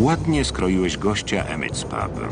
Ładnie skroiłeś gościa Emmett Pub.